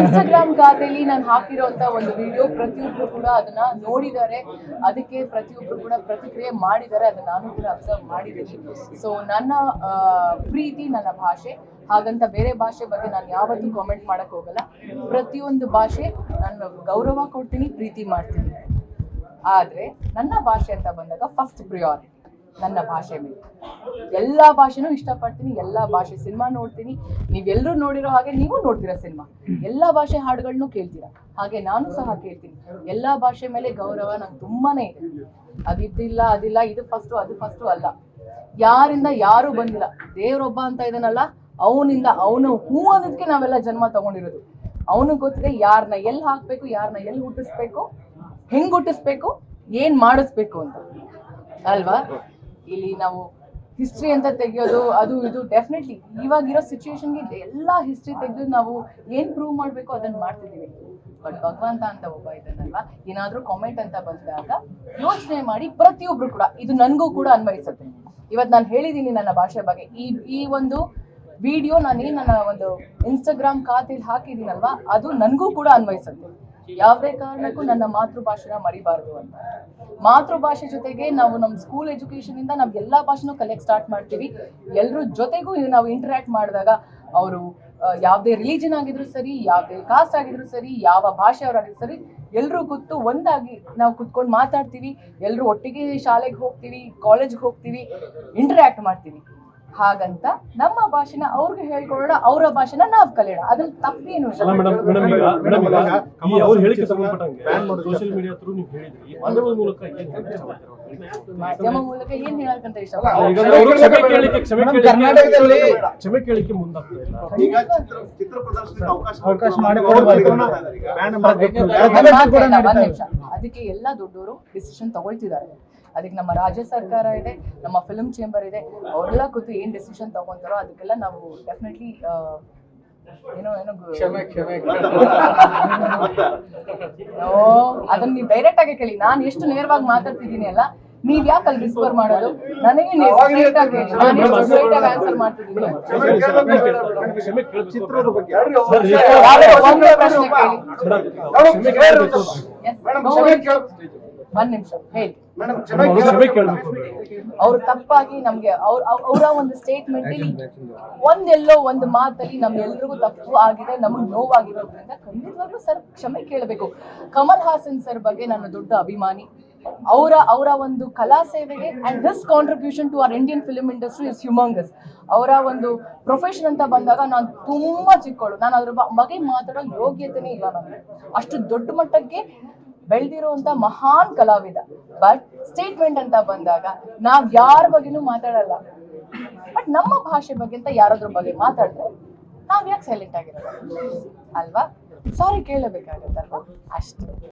Instagram ಖಾತೆಯಲ್ಲಿ ನಾನು ಹಾಕಿರೋಂತ ಒಂದು ವಿಡಿಯೋ ಪ್ರತಿಯೊಬ್ರು ಕೂಡ ಅದನ್ನ ನೋಡಿದ್ದಾರೆ. ಅದಕ್ಕೆ ಪ್ರತಿಯೊಬ್ರು ಕೂಡ ಪ್ರತಿಕ್ರಿಯೆ ಮಾಡಿದ್ದಾರೆ. ಅದನ್ನ ನಾನು ಕೂಡ ಅಬ್ಸರ್ವ್ ಮಾಡಿದ್ದೀನಿ. ಸೊ ನನ್ನ ಪ್ರೀತಿ, ನನ್ನ ಭಾಷೆ. ಹಾಗಂತ ಬೇರೆ ಭಾಷೆ ಬಗ್ಗೆ ನಾನು ಯಾವತ್ತೂ ಕಾಮೆಂಟ್ ಮಾಡಕ್ ಹೋಗಲ್ಲ. ಪ್ರತಿಯೊಂದು ಭಾಷೆ ನಾನು ಗೌರವ ಕೊಡ್ತೀನಿ, ಪ್ರೀತಿ ಮಾಡ್ತೀನಿ. ಆದ್ರೆ, ನನ್ನ ಭಾಷೆ ಅಂತ ಬಂದಾಗ ಫಸ್ಟ್ ಪ್ರಿಯಾರಿಟಿ ನನ್ನ ಭಾಷೆ ಮೇಲೆ. ಎಲ್ಲ ಭಾಷೆನೂ ಇಷ್ಟಪಡ್ತೀನಿ, ಎಲ್ಲ ಭಾಷೆ ಸಿನಿಮಾ ನೋಡ್ತೀನಿ. ನೀವೆಲ್ಲರೂ ನೋಡಿರೋ ಹಾಗೆ ನೀವು ನೋಡ್ತೀರಾ ಸಿನಿಮಾ. ಎಲ್ಲ ಭಾಷೆ ಹಾಡುಗಳನ್ನು ಕೇಳ್ತೀರಾ. ಹಾಗೆ ನಾನು ಸಹ ಕೇಳ್ತೀನಿ. ಎಲ್ಲ ಭಾಷೆ ಮೇಲೆ ಗೌರವ ನಂಗೆ ತುಂಬಾನೇ ಇದೆ. ಅದಿದ್ದಿಲ್ಲ, ಅದಿಲ್ಲ, ಇದು ಫಸ್ಟು ಅದು ಫಸ್ಟು ಅಲ್ಲ. ಯಾರಿಂದ ಯಾರು ಬಂದಿಲ್ಲ? ದೇವರೊಬ್ಬ ಅಂತ ಇದನ್ನಲ್ಲ ಅವನಿಂದ ಅವನು ಹೂ ಅನ್ನೋದಕ್ಕೆ ನಾವೆಲ್ಲ ಜನ್ಮ ತಗೊಂಡಿರೋದು. ಅವನು ಗೊತ್ತಿದೆ ಯಾರನ್ನ ಎಲ್ಲಿ ಹಾಕ್ಬೇಕು ಯಾರನ್ನ ಎಲ್ಲಿ ಹುಟ್ಟಿಸ್ಬೇಕು, ಹೆಂಗ್ ಹುಟ್ಟಿಸ್ಬೇಕು, ಏನ್ ಮಾಡಿಸ್ಬೇಕು ಅಂತ. ಅಲ್ವಾ? ಇಲ್ಲಿ ನಾವು ಹಿಸ್ಟ್ರಿ ಅಂತ ತೆಗೆಯೋದು, ಅದು ಇದು ಡೆಫಿನೆಟ್ಲಿ ಇವಾಗಿರೋ ಸಿಚುವೇಶನ್ಗೆ ಎಲ್ಲ ಹಿಸ್ಟ್ರಿ ತೆಗೆದು ನಾವು ಏನ್ ಪ್ರೂವ್ ಮಾಡಬೇಕು ಅದನ್ನ ಮಾಡ್ತಿದ್ದೀವಿ. ಬಟ್ ಭಗವಂತ ಅಂತ ಒಬ್ಬ ಇದನ್ನಲ್ಲ ಏನಾದ್ರೂ ಕಾಮೆಂಟ್ ಅಂತ ಬಂದಾಗ ಯೋಚನೆ ಮಾಡಿ ಪ್ರತಿಯೊಬ್ರು ಕೂಡ, ಇದು ನನಗೂ ಕೂಡ ಅನ್ವಯಿಸುತ್ತೆ. ಇವತ್ತು ನಾನು ಹೇಳಿದ್ದೀನಿ ನನ್ನ ಭಾಷೆ ಬಗ್ಗೆ. ಈ ಈ ಒಂದು ವಿಡಿಯೋ ನಾನೇನು ನನ್ನ ಒಂದು ಇನ್ಸ್ಟಾಗ್ರಾಮ್ ಖಾತೆಯಲ್ಲಿ ಹಾಕಿದ್ದೀನಲ್ವಾ ಅದು ನನಗೂ ಕೂಡ ಅನ್ವಯಿಸುತ್ತೆ. ಯಾವುದೇ ಕಾರಣಕ್ಕೂ ನನ್ನ ಮಾತೃಭಾಷೆನ ಮರಿಬಾರ್ದು ಅಂತ. ಮಾತೃಭಾಷೆ ಜೊತೆಗೆ ನಾವು ನಮ್ಮ ಸ್ಕೂಲ್ ಎಜುಕೇಶನ್ ಇಂದ ನಾವು ಎಲ್ಲಾ ಭಾಷೆನೂ ಕಲಿಯಕ್ ಸ್ಟಾರ್ಟ್ ಮಾಡ್ತೀವಿ. ಎಲ್ರ ಜೊತೆಗೂ ನಾವು ಇಂಟರಾಕ್ಟ್ ಮಾಡಿದಾಗ ಅವರು ಯಾವುದೇ ರಿಲಿಜನ್ ಆಗಿದ್ರು ಸರಿ, ಯಾವುದೇ ಕಾಸ್ಟ್ ಆಗಿದ್ರು ಸರಿ, ಯಾವ ಭಾಷೆ ಅವರಾಗಿದ್ರು ಸರಿ ಎಲ್ಲರೂ ಕೂತು ಒಂದಾಗಿ ನಾವು ಕುತ್ಕೊಂಡು ಮಾತಾಡ್ತೀವಿ. ಎಲ್ಲರೂ ಒಟ್ಟಿಗೆ ಶಾಲೆಗೆ ಹೋಗ್ತೀವಿ ಕಾಲೇಜ್ಗೆ ಹೋಗ್ತೀವಿ ಇಂಟರಾಕ್ಟ್ ಮಾಡ್ತೀವಿ. ಹಾಗಂತ ನಮ್ಮ ಭಾಷೆನ ಅವ್ರಿಗೆ ಹೇಳ್ಕೊಳ್ಳೋಣ ಅವರ ಭಾಷೆನ ನಾವು ಕಲಿಯೋಣ. ಅದ್ರಲ್ಲಿ ತಪ್ಪೇನು ಮಾಧ್ಯಮ ಮೂಲಕ ಏನ್ ಹೇಳಕ್ಕಂತ ಇಷ್ಟ? ಈಗ ಕ್ಷಮೆ ಕೇಳಿಕೆ ಕರ್ನಾಟಕದಲ್ಲಿ ಕ್ಷಮೆ ಮುಂದಾಗ್ತಾ ಇಲ್ಲ. ಅದಕ್ಕೆ ಎಲ್ಲ ದೊಡ್ಡವರು ಡಿಸಿಷನ್ ತಗೊಳ್ತಿದ್ದಾರೆ. ಅದಕ್ಕೆ ನಮ್ಮ ರಾಜ್ಯ ಸರ್ಕಾರ ಇದೆ ನಮ್ಮ ಫಿಲ್ಮ್ ಚೇಂಬರ್ ಇದೆ. ಅವರೆಲ್ಲ ಕೂತು ಏನ್ ಡಿಸಿಷನ್ ತಗೊಂತಾರೋ ಅದಕ್ಕೆಲ್ಲ ನಾವು ಡೆಫಿನೆಟ್ಲಿ ಏನೋ ಏನೋ ಅದನ್ನ ನೀವು ಡೈರೆಕ್ಟ್ ಆಗಿ ಕೇಳಿ. ನಾನು ಎಷ್ಟು ನೇರವಾಗಿ ಮಾತಾಡ್ತಿದ್ದೀನಿ ಅಲ್ಲ ನೀವ್ ಯಾಕೆ ಅಲ್ಲಿ ಡಿಸ್ಕವರ್ ಮಾಡೋದು? ನನಗೆ ಸ್ಟ್ರೈಟ್ ಆಗಿ ಹೇಳಿ ನಾನು ಎಷ್ಟು ಸ್ಟ್ರೈಟ್ ಆಗಿ ಆನ್ಸರ್ ಮಾಡ್ತಿದ್ದೀನಿ. ಕ್ಷಮೆ ಕೇಳಬೇಕು ಚಿತ್ರದ ಬಗ್ಗೆ. ಸರ್, ಯಾವ್ದಾದ್ರು ಒಂದೇ ಪ್ರಶ್ನೆ ಕೇಳಿ. ಒಂದ್ ನಿಮಿಷ ಹೇಳಿ. ಅವ್ರು ತಪ್ಪಾಗಿ ನಮ್ಗೆ ಅವ್ರ ಅವರ ಒಂದು ಸ್ಟೇಟ್ಮೆಂಟ್ ಒಂದೆಲ್ಲೋ ಒಂದು ಮಾತಲ್ಲಿ ನಮ್ಗೆಲ್ರಿಗೂ ತಪ್ಪು ಆಗಿದೆ ನಮಗ್ ನೋವಾಗಿರೋದ್ರಿಂದ ಖಂಡಿತವಾಗ್ಲೂ ಸರ್ ಕ್ಷಮೆ ಕೇಳಬೇಕು. ಕಮಲ್ ಹಾಸನ್ ಸರ್ ಬಗ್ಗೆ ನಾನು ದೊಡ್ಡ ಅಭಿಮಾನಿ. ಅವರ ಅವರ ಒಂದು ಕಲಾ ಸೇವೆಗೆ and his contribution to our Indian film industry is humongous ಅವರ ಒಂದು ಪ್ರೊಫೆಷನ್ ಅಂತ ಬಂದಾಗ ನಾನು ತುಂಬಾ ಚಿಕ್ಕೋಳು. ನಾನು ಅದ್ರ ಬಗ್ಗೆ ಮಾತಾಡೋ ಯೋಗ್ಯತೆನೇ ಇಲ್ಲ ನನಗೆ ಅಷ್ಟು ದೊಡ್ಡ ಮಟ್ಟಕ್ಕೆ ಬೆಳೆದಿರುವಂತ ಮಹಾನ್ ಕಲಾವಿದ. ಬಟ್ ಸ್ಟೇಟ್ಮೆಂಟ್ ಅಂತ ಬಂದಾಗ ನಾವ್ ಯಾರ ಬಗ್ಗೆನೂ ಮಾತಾಡಲ್ಲ. ಬಟ್ ನಮ್ಮ ಭಾಷೆ ಬಗ್ಗೆ ಅಂತ ಯಾರಾದ್ರ ಬಗ್ಗೆ ಮಾತಾಡಿದ್ರೆ ನಾವ್ ಯಾಕೆ ಸೈಲೆಂಟ್ ಆಗಿರೋದು? ಅಲ್ವಾ? ಸಾರಿ ಕೇಳಬೇಕಾಗತ್ತಲ್ವಾ? ಅಷ್ಟೇ.